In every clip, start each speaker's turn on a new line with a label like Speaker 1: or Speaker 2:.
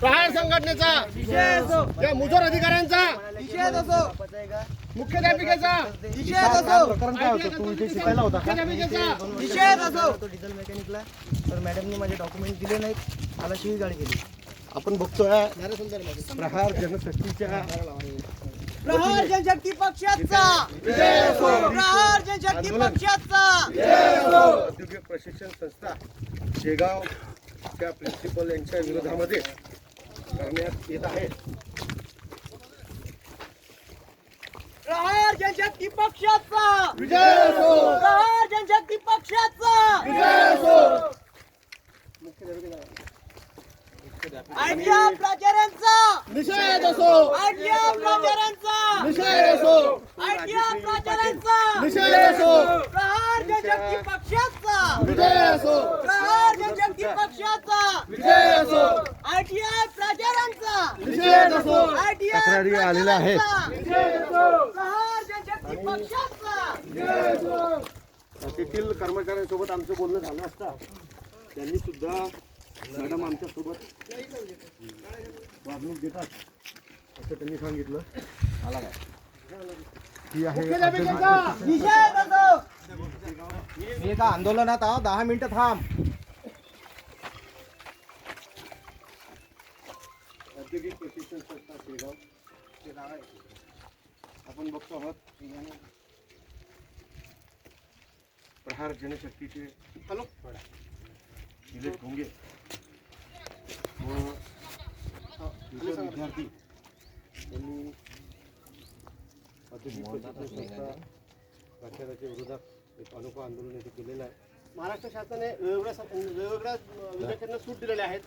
Speaker 1: प्रहार संघटनेचा या मुजोर अधिकाऱ्यांचा मुख्याध्यापिकेचा
Speaker 2: प्रकरण काय होतं तू इथे शिकायला होता
Speaker 3: डिझेल मेकॅनिकला तर मॅडमनी माझे डॉक्युमेंट दिले नाहीत मला शिवीगाळ केली
Speaker 2: आपण बघतोय प्रहार जनशक्तीच्या
Speaker 4: प्रहार जनशक्ती पक्षाचा. प्रहार जनशक्ती पक्षाचा.
Speaker 2: औद्योगिक प्रशिक्षण संस्था शेगाव च्या प्रिन्सिपल यांच्या विरोधामध्ये करण्यात येत आहे.
Speaker 4: प्रहार जनशक्ती पक्षाचा! प्रहार जनशक्ती पक्षाचा! आयडिया प्राचार्यांचा
Speaker 1: निषेध असो!
Speaker 4: आयडिया प्राचार्यांचा
Speaker 1: निषेध असो!
Speaker 4: आयडिया प्राचार्यांचा
Speaker 1: निषेध असो!
Speaker 4: प्रहार जनशक्ती पक्षाचा!
Speaker 1: विजय असो!
Speaker 4: प्रहार जनशक्ती पक्षाचा!
Speaker 1: विजय असो!
Speaker 4: आयटीआय प्राचार्यांचा
Speaker 1: निषेध असो
Speaker 4: आयटीआय
Speaker 2: तक्रारी आलेल्या आहेत.
Speaker 4: प्रहार जनशक्ती पक्षाचा
Speaker 2: तेथील कर्मचाऱ्यांसोबत आमचं बोलणं झालं असता त्यांनी सुद्धा मॅडम आमच्यासोबत वागणूक देतात असं त्यांनी सांगितलं. ही आहे
Speaker 1: मुख्याध्यापिकेचा
Speaker 4: निषेध असो
Speaker 3: मी एका आंदोलनात आहो दहा मिनिटं थांब.
Speaker 2: औद्योगिक प्रशिक्षण संस्था शेगाव ते नाव आहे. आपण बघतो आहोत प्रहार जनशक्तीचे हॅलो. निलेश भोंगे व इतर विद्यार्थी यांनी औद्योगिक प्रशिक्षण संस्था प्राचार्याच्या विरोधात एक अनोखं आंदोलन येथे केलेलं आहे.
Speaker 1: महाराष्ट्र शासनाने वेगवेगळ्या वेगवेगळ्या विद्यार्थ्यांना सूट दिलेल्या आहेत.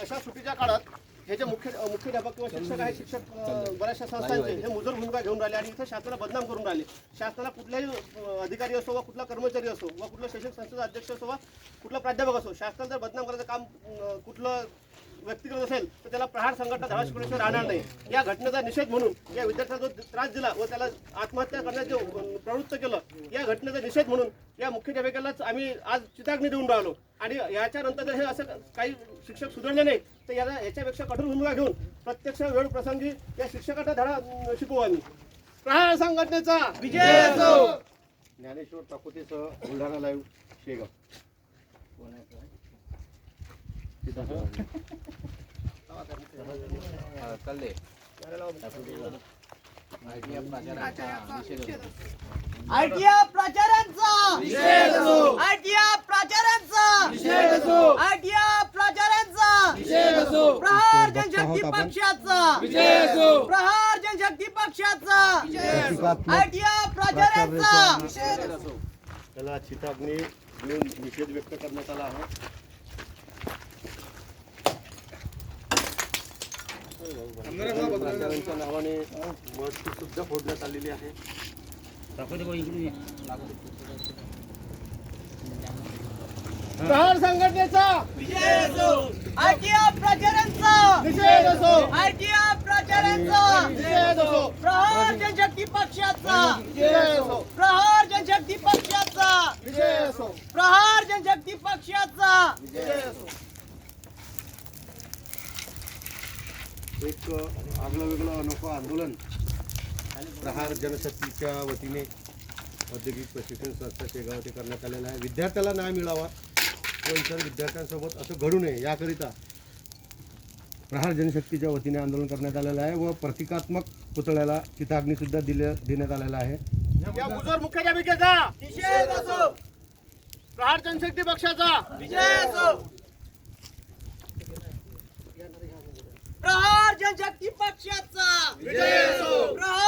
Speaker 1: अशा सुटीच्या काळात हे जे मुख्य मुख्याध्यापक किंवा शिक्षक आहे शिक्षक बऱ्याचशा संस्थांचे हे मुजर भूमिका घेऊन राहिले आणि इथं शासनाला बदनाम करून राहिले. शासनाला कुठलाही अधिकारी असो वा कुठला कर्मचारी असो वा कुठला शैक्षणिक संस्थेचा अध्यक्ष असो वा कुठला प्राध्यापक असो शासनाला जर बदनाम करायचं काम कुठलं व्यक्ती करत असेल तर त्याला प्रहार संघटना धडा शिकवण्याशिवाय राहणार नाही. या घटनेचा निषेध म्हणून या विद्यार्थ्याला जो त्रास दिला व त्याला आत्महत्या करण्यात जे प्रवृत्त केलं या घटनेचा निषेध म्हणून या मुख्याध्यापिकेलाच आम्ही आज चिताग्नी देऊन राहिलो. आणि याच्यानंतर जर हे असं काही शिक्षक सुधारले नाही तर याला याच्यापेक्षा कठोर भूमिका घेऊन प्रत्यक्ष वेळ प्रसंगी या शिक्षकाचा धडा शिकवू आम्ही. प्रहार संघटनेचा विजय
Speaker 2: ज्ञानेश्वर ताकोतेसह बुलढाणा लाईव्ह शेगाव.
Speaker 4: आयटीआय प्राचार्यांचा आयटीआय प्राचार्यांचा आयटीआय प्राचार्यांचा प्रहार जनशक्ती पक्षाचा. प्रहार जनशक्ती पक्षाचा. आयटीआय प्राचार्यांचा
Speaker 2: त्याला चिताग्नी निषेध व्यक्त करण्यात आला आहे. प्राचार्यांच्या नावाने मस्ती सुद्धा फोडण्यात आलेली आहे.
Speaker 1: प्रहार संघटनेचा
Speaker 4: आयटीआय प्राचार्यांचा
Speaker 1: निषेध असो.
Speaker 4: आयटीआय प्राचार्यांचा
Speaker 1: निषेध असो
Speaker 4: प्रहार जनशक्ती पक्षाचा
Speaker 1: विजय असो
Speaker 4: प्रहार जनशक्ती पक्षाचा
Speaker 1: विजय असो
Speaker 2: एक आगळं वेगळं अनोखं आंदोलन प्रहार जनशक्तीच्या वतीने औद्योगिक प्रशिक्षण संस्था शेगाव येथे करण्यात आलेलं आहे. विद्यार्थ्याला न्याय मिळावा व इतर विद्यार्थ्यांसोबत असं घडू नये याकरिता प्रहार जनशक्तीच्या वतीने आंदोलन करण्यात आलेलं आहे व प्रतिकात्मक पुतळ्याला चिताग्नीसुद्धा दिले देण्यात आलेला आहे.
Speaker 1: प्रहार जनशक्ती पक्षाचा
Speaker 4: विजय असो प्रहार जनशक्ती पक्षाचा.
Speaker 1: विजय असो.
Speaker 4: प्रहार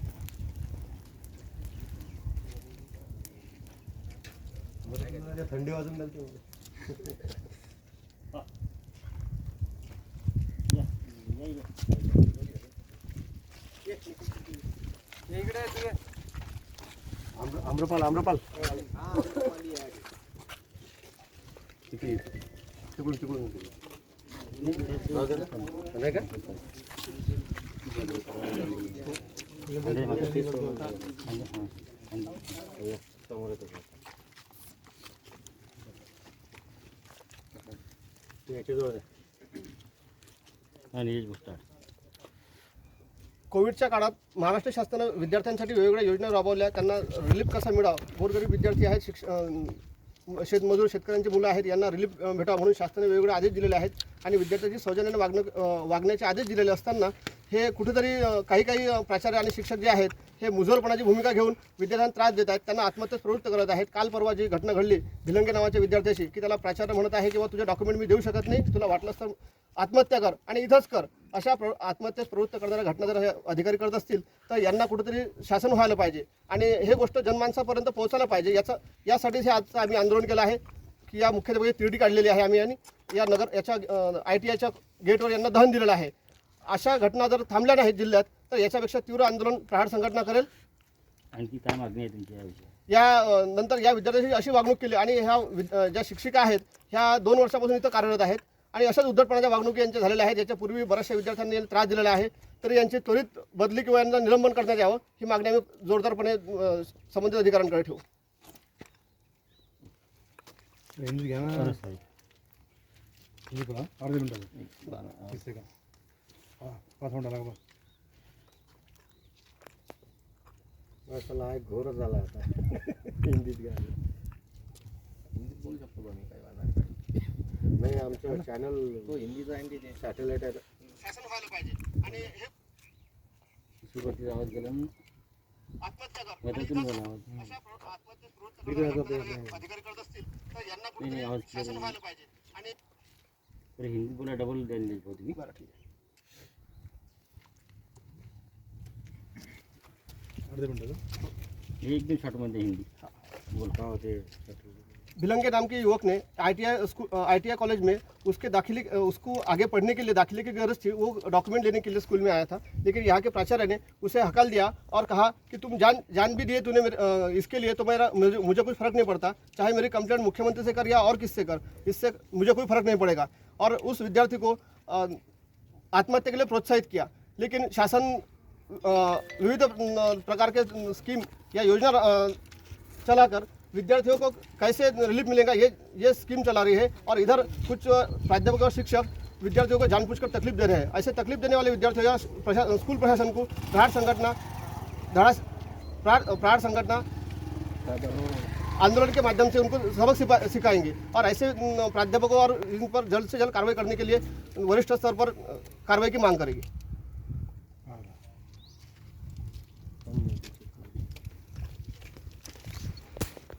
Speaker 1: म्हणजे
Speaker 2: थंडी वाजून गेली आम्र- आम्रपाल आम्रपाल. तिकडे तिकडून तिकडून. नाही का? समोर येतो. याच्याजवळ आहे.
Speaker 1: कोविडच्या काळात महाराष्ट्र शासनानं विद्यार्थ्यांसाठी वेगवेगळ्या योजना राबवल्या. त्यांना रिलीफ कसा मिळावा? गोरगरीब विद्यार्थी आहेत शिक्ष शेतमजूर शेतकऱ्यांची मुलं आहेत यांना रिलीफ भेटावा म्हणून शासनाने वेगवेगळे आदेश दिलेले आहेत. आणि विद्यार्थ्यांची सौजन्याने वागणं वागण्याचे आदेश दिलेले असताना हे कुठेतरी काही काही प्राचार्य आणि शिक्षक जे आहेत हे मुजोरपणाची भूमिका घेऊन विद्यार्थ्यांना त्रास देत आहेत त्यांना आत्महत्येस प्रवृत्त करत आहेत. काल परवा जी घटना घडली भिलंगे नावाच्या विद्यार्थ्याशी की त्याला प्राचार्य म्हणत आहे किंवा तुझे डॉक्युमेंट मी देऊ शकत नाही तुला वाटलंच तर आत्महत्या कर आणि इथंच कर. अशा प्र आत्महत्येस प्रवृत्त करणाऱ्या घटना जर हे अधिकारी करत असतील तर यांना कुठेतरी शासन व्हायला पाहिजे. आणि हे गोष्ट जनमानसापर्यंत पोहोचायला पाहिजे. याचं यासाठीच हे आजचं आम्ही आंदोलन केलं आहे की या मुख्यत्वे तिरडी काढलेली आहे आम्ही आणि या नगर याच्या आय टी आयच्या गेटवर यांना दहन दिलेलं आहे. अशा घटना जर थांबल्या नाहीत जिल्ह्यात तर याच्यापेक्षा तीव्र आंदोलन प्रहार संघटना करेल.
Speaker 5: आणखी काय मागणी आहे तुमची याविषयी?
Speaker 1: या नंतर या विद्यार्थ्यांची अशी वागणूक केली आणि ह्या विद- अ, ज्या शिक्षिका आहेत ह्या दोन वर्षापासून इथं कार्यरत आहेत आणि अशाच उद्धटपणाच्या वागणुकी यांच्या झालेल्या आहेत याच्यापूर्वी बऱ्याचशा विद्यार्थ्यांनी त्रास दिलेला आहे तरी यांची त्वरित बदली किंवा यांना निलंबन करण्यात यावं ही मागणी आम्ही जोरदारपणे अ, संबंधित अधिकाऱ्यांकडे ठेवू.
Speaker 5: खरंच आहे.
Speaker 2: असं आहे घोर झाला आता हिंदीत गाणं नाही आमचं चॅनल तो हिंदीचा सॅटेलाइट आहे
Speaker 1: शासन व्हायला पाहिजे। आणि हे
Speaker 5: सुरुवातीचा आवाज गेला ना
Speaker 1: आत्महत्या कर।
Speaker 5: याच्यातून गेला आवाज।
Speaker 1: अशा प्र- आत्महत्येस प्रवृत्त करणाऱ्या घटना जर अधिकारी करत असतील तर यांना
Speaker 5: नाही,
Speaker 1: कुठेतरी
Speaker 5: आवाज
Speaker 1: शासन
Speaker 5: clear
Speaker 1: व्हायला पाहिजे. आणि
Speaker 5: तर हिंदी बोला डबल द्यायला होती मी
Speaker 1: बरं ठीक आहे.
Speaker 5: हे एकदम शॉर्टमध्ये हिंदी। बोल
Speaker 2: का होते
Speaker 1: भिलंगे नाम के युवक ने आईटीआई स्कूल आईटीआई कॉलेज में उसके दाखिले उसको आगे पढ़ने के लिए दाखिले की गरज थी वो डॉक्यूमेंट लेने के लिए स्कूल में आया था। लेकिन यहाँ के प्राचार्य ने उसे हकल दिया और कहा कि तुम जान जान भी दिए तूने इसके लिए तो मेरा मुझे, मुझे कुछ फ़र्क नहीं पड़ता। चाहे मेरी कंप्लेंट मुख्यमंत्री से कर या और किससे कर इससे मुझे कोई फ़र्क नहीं पड़ेगा। और उस विद्यार्थी को आत्महत्या के लिए प्रोत्साहित किया। लेकिन शासन विविध प्रकार के स्कीम या योजना चलाकर विद्यार्थियों को कैसे रिलीफ मिलेगा ये ये स्कीम चला रही है और इधर कुछ प्राध्यापक और शिक्षक विद्यार्थियों को जानबूझकर तकलीफ़ दे रहे हैं। ऐसे तकलीफ़ देने वाले विद्यार्थियों या प्रशा, स्कूल प्रशासन को प्रहार संगठना धड़ा प्रहार संगठना आंदोलन के माध्यम से उनको सबक सिखाएँगे और ऐसे प्राध्यापकों और इन पर जल्द से जल्द कार्रवाई करने के लिए वरिष्ठ स्तर पर कार्रवाई की मांग करेगी।